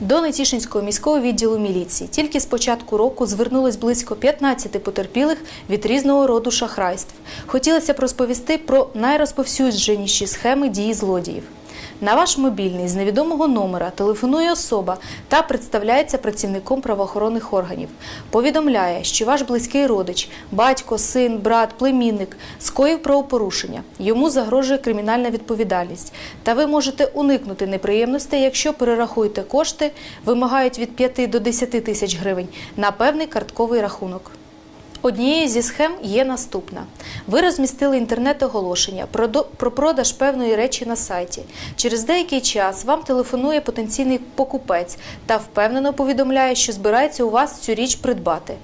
До Нетішинського міського відділу міліції тільки з початку року звернулось близько 15 потерпілих від різного роду шахрайств. Хотілося б розповісти про найрозповсюдженіші схеми дії злодіїв. На ваш мобільний з невідомого номера телефонує особа та представляється працівником правоохоронних органів. Повідомляє, що ваш близький родич, батько, син, брат, племінник скоїв правопорушення. Йому загрожує кримінальна відповідальність. Та ви можете уникнути неприємностей, якщо перерахуєте кошти, вимагають від 5 до 10 тисяч гривень на певний картковий рахунок. Однією зі схем є наступна: ви розмістили інтернет-оголошення про, продаж певної речі на сайті. Через деякий час вам телефонує потенційний покупець та впевнено повідомляє, що збирається у вас цю річ придбати.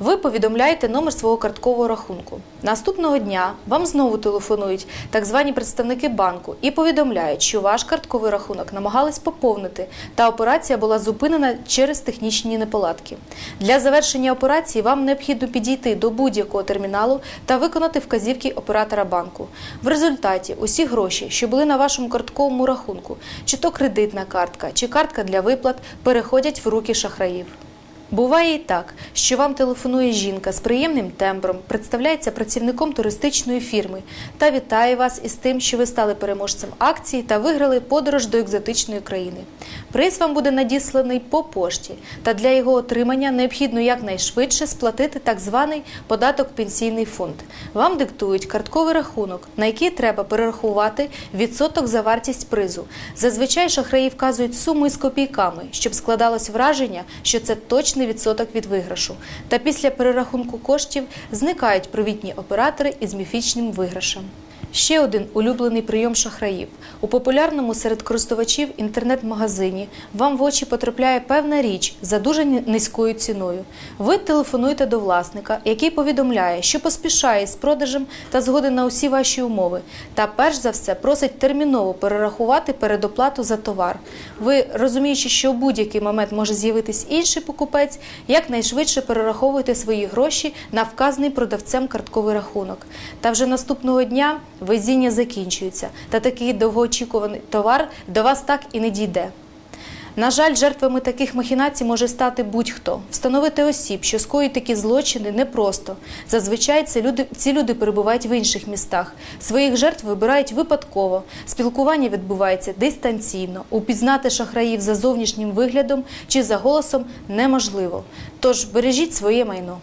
Ви повідомляєте номер свого карткового рахунку. Наступного дня вам знову телефонують так звані представники банку і повідомляють, що ваш картковий рахунок намагались поповнити, та операція була зупинена через технічні неполадки. Для завершення операції вам необхідно підійти до будь-якого терміналу та виконати вказівки оператора банку. В результаті усі гроші, що були на вашому картковому рахунку, чи то кредитна картка, чи картка для виплат, переходять в руки шахраїв. Буває і так, що вам телефонує жінка з приємним тембром, представляється працівником туристичної фірми та вітає вас із тим, що ви стали переможцем акції та виграли подорож до екзотичної країни. Приз вам буде надісланий по пошті, та для його отримання необхідно якнайшвидше сплатити так званий податок пенсійний фонд. Вам диктують картковий рахунок, на який треба перерахувати відсоток за вартість призу. Зазвичай шахраї вказують суму із копійками, щоб складалось враження, що це точний відсоток від виграшу. Та після перерахунку коштів зникають провітні оператори із міфічним виграшем. Ще один улюблений прийом шахраїв. У популярному серед користувачів інтернет-магазині вам в очі потрапляє певна річ за дуже низькою ціною. Ви телефонуєте до власника, який повідомляє, що поспішає з продажем та згоден на усі ваші умови. Та перш за все просить терміново перерахувати передоплату за товар. Ви, розуміючи, що в будь-який момент може з'явитись інший покупець, якнайшвидше перераховуєте свої гроші на вказаний продавцем картковий рахунок. Та вже наступного дня везіння закінчується, та такий довгоочікуваний товар до вас так і не дійде. На жаль, жертвами таких махінацій може стати будь-хто. Встановити осіб, що скоюють такі злочини, непросто. Зазвичай це люди, ці люди перебувають в інших містах. Своїх жертв вибирають випадково. Спілкування відбувається дистанційно. Упізнати шахраїв за зовнішнім виглядом чи за голосом неможливо. Тож бережіть своє майно.